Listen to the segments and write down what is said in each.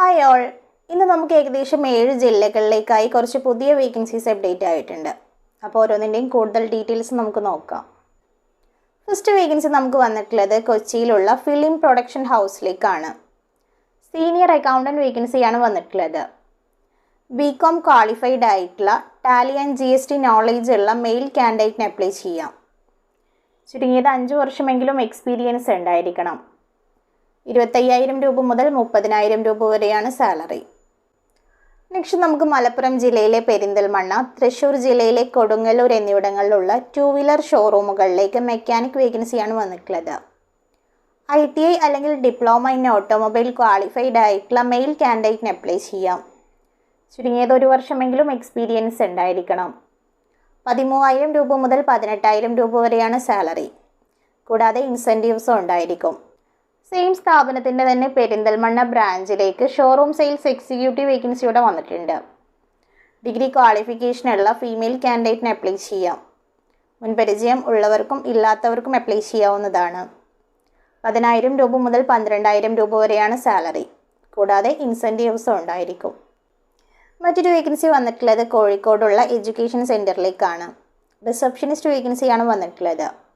Hi all ഇന്ന് നമുക്ക് ഏകദേശം ഏഴ് ജില്ലകളിലേക്കായി കുറച്ച് പുതിയ വേക്കൻസീസ് അപ്ഡേറ്റ് ആയിട്ടുണ്ട്. അപ്പോൾ ഓരോന്നിന്റെയും കൂടുതൽ ഡീറ്റെയിൽസ് നമുക്ക് നോക്കാം. ഫസ്റ്റ് വേക്കൻസി നമുക്ക് വന്നിട്ടുള്ളത് കൊച്ചിയിലുള്ള ഫിലിം പ്രൊഡക്ഷൻ ഹൗസിലേക്കാണ് സീനിയർ അക്കൗണ്ടന്റ് വേക്കൻസിയാണ് വന്നിട്ടുള്ളത്. ബി കോം ക്വാളിഫൈഡ് ആയിട്ടുള്ള tally and G S T knowledge ഉള്ള മെയിൽ കാൻഡിഡേറ്റിന് അപ്ലൈ ചെയ്യാം. ചുരുങ്ങിയത് അഞ്ച് വർഷമെങ്കിലും എക്സ്പീരിയൻസ് ഉണ്ടായിരിക്കണം. ഇരുപത്തയ്യായിരം രൂപ മുതൽ മുപ്പതിനായിരം രൂപ വരെയാണ് സാലറി. നെക്സ്റ്റ് നമുക്ക് മലപ്പുറം ജില്ലയിലെ പെരിന്തൽമണ്ണ തൃശ്ശൂർ ജില്ലയിലെ കൊടുങ്ങല്ലൂർ എന്നിവിടങ്ങളിലുള്ള ടു വീലർ ഷോറൂമുകളിലേക്ക് മെക്കാനിക് വേക്കൻസിയാണ് വന്നിട്ടുള്ളത്. ഐ ടി ഐ അല്ലെങ്കിൽ ഡിപ്ലോമ ഇൻ ഓട്ടോമൊബൈൽ ക്വാളിഫൈഡ് ആയിട്ടുള്ള മെയിൽ കാൻഡിഡേറ്റിന് അപ്ലൈ ചെയ്യാം. ചുരുങ്ങിയത് ഒരു വർഷമെങ്കിലും എക്സ്പീരിയൻസ് ഉണ്ടായിരിക്കണം. പതിമൂവായിരം രൂപ മുതൽ പതിനെട്ടായിരം രൂപ വരെയാണ് സാലറി. കൂടാതെ ഇൻസെന്റീവ്സും ഉണ്ടായിരിക്കും. സ്ഥാപനത്തിന്റെ തന്നെ പെരിന്തൽമണ്ണ ബ്രാഞ്ചിലേക്ക് ഷോറൂം സെയിൽസ് എക്സിക്യൂട്ടീവ് വേക്കൻസിയോടെ വന്നിട്ടുണ്ട്. ഡിഗ്രി ക്വാളിഫിക്കേഷനുള്ള ഫീമെയിൽ കാൻഡിഡേറ്റിന് അപ്ലൈ ചെയ്യാം. മുൻപരിചയം ഉള്ളവർക്കും ഇല്ലാത്തവർക്കും അപ്ലൈ ചെയ്യാവുന്നതാണ്. പതിനായിരം രൂപ മുതൽ പന്ത്രണ്ടായിരം രൂപ വരെയാണ് സാലറി കൂടാതെ ഇൻസെന്റീവ്സും ഉണ്ടായിരിക്കും. മറ്റൊരു വേക്കൻസി വന്നിട്ടുള്ളത് കോഴിക്കോടുള്ള എഡ്യൂക്കേഷൻ സെന്ററിലേക്കാണ് റിസപ്ഷനിസ്റ്റ് വേക്കൻസിയാണ് വന്നിട്ടുള്ളത്.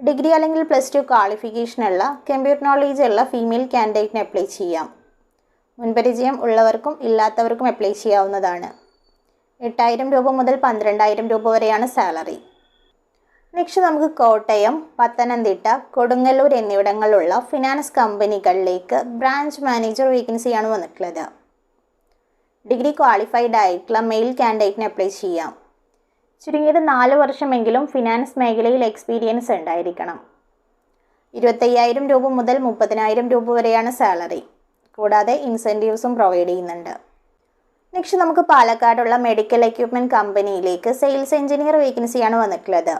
ഡിഗ്രി അല്ലെങ്കിൽ പ്ലസ് ടു ക്വാളിഫിക്കേഷനുള്ള കമ്പ്യൂട്ടർ നോളേജ് ഉള്ള ഫീമെയിൽ കാൻഡിഡേറ്റിന് അപ്ലൈ ചെയ്യാം. മുൻപരിചയം ഉള്ളവർക്കും ഇല്ലാത്തവർക്കും അപ്ലൈ ചെയ്യാവുന്നതാണ്. എട്ടായിരം രൂപ മുതൽ പന്ത്രണ്ടായിരം രൂപ വരെയാണ് സാലറി നെക്സ്റ്റ് നമുക്ക് കോട്ടയം പത്തനംതിട്ട കൊടുങ്ങല്ലൂർ എന്നിവിടങ്ങളിലുള്ള ഫിനാൻസ് കമ്പനികളിലേക്ക് ബ്രാഞ്ച് മാനേജർ വേക്കൻസിയാണ് വന്നിട്ടുള്ളത്. ഡിഗ്രി ക്വാളിഫൈഡ് ആയിട്ടുള്ള മെയിൽ കാൻഡിഡേറ്റിന് അപ്ലൈ ചെയ്യാം. ചുരുങ്ങിയത് നാല് വർഷമെങ്കിലും ഫിനാൻസ് മേഖലയിൽ എക്സ്പീരിയൻസ് ഉണ്ടായിരിക്കണം. ഇരുപത്തയ്യായിരം രൂപ മുതൽ മുപ്പതിനായിരം രൂപ വരെയാണ് സാലറി കൂടാതെ ഇൻസെന്റീവ്സും പ്രൊവൈഡ് ചെയ്യുന്നുണ്ട്. നെക്സ്റ്റ് നമുക്ക് പാലക്കാടുള്ള മെഡിക്കൽ എക്യുപ്മെന്റ് കമ്പനിയിലേക്ക് സെയിൽസ് എഞ്ചിനീയർ വേക്കൻസിയാണ് വന്നിട്ടുള്ളത്.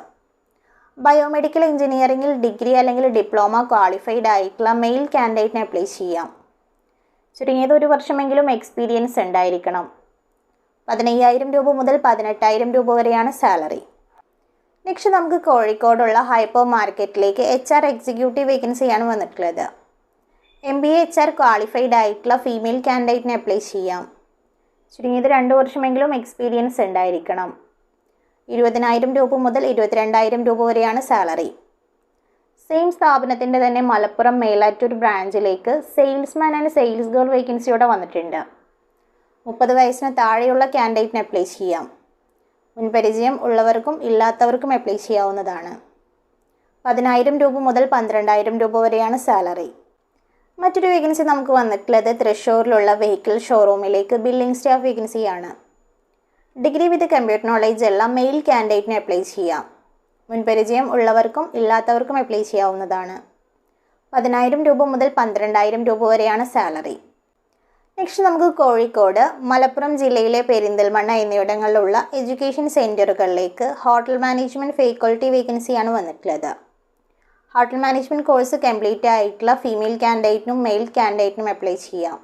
ബയോമെഡിക്കൽ എഞ്ചിനീയറിംഗിൽ ഡിഗ്രി അല്ലെങ്കിൽ ഡിപ്ലോമ ക്വാളിഫൈഡ് ആയിട്ടുള്ള മെയിൽ കാൻഡിഡേറ്റിന് അപ്ലൈ ചെയ്യാം. ചുരുങ്ങിയത് ഒരു വർഷമെങ്കിലും എക്സ്പീരിയൻസ് ഉണ്ടായിരിക്കണം. പതിനയ്യായിരം രൂപ മുതൽ പതിനെട്ടായിരം രൂപ വരെയാണ് സാലറി. നെക്സ്റ്റ് നമുക്ക് കോഴിക്കോടുള്ള ഹൈപ്പർ മാർക്കറ്റിലേക്ക് എച്ച് ആർ എക്സിക്യൂട്ടീവ് വേക്കൻസിയാണ് വന്നിട്ടുള്ളത്. M B A H R qualified ആയിട്ടുള്ള ഫീമെയിൽ കാൻഡിഡേറ്റിന് അപ്ലൈ ചെയ്യാം. ചുരുങ്ങിയത് രണ്ട് വർഷമെങ്കിലും എക്സ്പീരിയൻസ് ഉണ്ടായിരിക്കണം. ഇരുപതിനായിരം രൂപ മുതൽ ഇരുപത്തിരണ്ടായിരം രൂപ വരെയാണ് സാലറി. സെയിം സ്ഥാപനത്തിന്റെ തന്നെ മലപ്പുറം മേലാറ്റൂർ ബ്രാഞ്ചിലേക്ക് സെയിൽസ്മാൻ ആൻഡ് സെയിൽസ് ഗേൾ വേക്കൻസിയോടെ വന്നിട്ടുണ്ട്. മുപ്പത് വയസ്സിന് താഴെയുള്ള കാൻഡിഡേറ്റിന് അപ്ലൈ ചെയ്യാം. മുൻപരിചയം ഉള്ളവർക്കും ഇല്ലാത്തവർക്കും അപ്ലൈ ചെയ്യാവുന്നതാണ്. പതിനായിരം രൂപ മുതൽ പന്ത്രണ്ടായിരം രൂപ വരെയാണ് സാലറി മറ്റൊരു വേക്കൻസി നമുക്ക് വന്നിട്ടുള്ളത് തൃശ്ശൂരിലുള്ള വെഹിക്കിൾ ഷോറൂമിലേക്ക് ബില്ലിംഗ് സ്റ്റാഫ് വേക്കൻസിയാണ് ഡിഗ്രി വിത്ത് കമ്പ്യൂട്ടർ നോളേജ് എല്ലാം മെയിൽ കാൻഡിഡേറ്റിന് അപ്ലൈ ചെയ്യാം. മുൻപരിചയം ഉള്ളവർക്കും ഇല്ലാത്തവർക്കും അപ്ലൈ ചെയ്യാവുന്നതാണ്. പതിനായിരം രൂപ മുതൽ പന്ത്രണ്ടായിരം രൂപ വരെയാണ് സാലറി നെക്സ്റ്റ് നമുക്ക് കോഴിക്കോട് മലപ്പുറം ജില്ലയിലെ പെരിന്തൽമണ്ണ എന്നിവിടങ്ങളിലുള്ള എഡ്യൂക്കേഷൻ സെന്ററുകളിലേക്ക് ഹോട്ടൽ മാനേജ്മെന്റ് ഫേക്കൽറ്റി വേക്കൻസിയാണ് വന്നിട്ടുള്ളത്. ഹോട്ടൽ മാനേജ്മെന്റ് കോഴ്സ് കംപ്ലീറ്റ് ആയിട്ടുള്ള ഫീമെയിൽ കാൻഡിഡേറ്റിനും മെയിൽ കാൻഡിഡേറ്റിനും അപ്ലൈ ചെയ്യാം.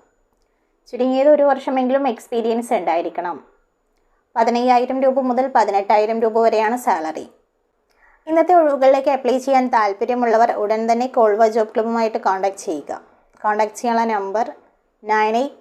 ചുരുങ്ങിയത് ഒരു വർഷമെങ്കിലും എക്സ്പീരിയൻസ് ഉണ്ടായിരിക്കണം. പതിനയ്യായിരം രൂപ മുതൽ പതിനെട്ടായിരം രൂപ വരെയാണ് സാലറി ഇന്നത്തെ ഒഴിവുകളിലേക്ക് അപ്ലൈ ചെയ്യാൻ താല്പര്യമുള്ളവർ ഉടൻ തന്നെ കോൾവ ജോബ് ക്ലബ്ബുമായിട്ട് കോൺടാക്ട് ചെയ്യുക. കോൺടാക്ട് ചെയ്യാനുള്ള number nine eight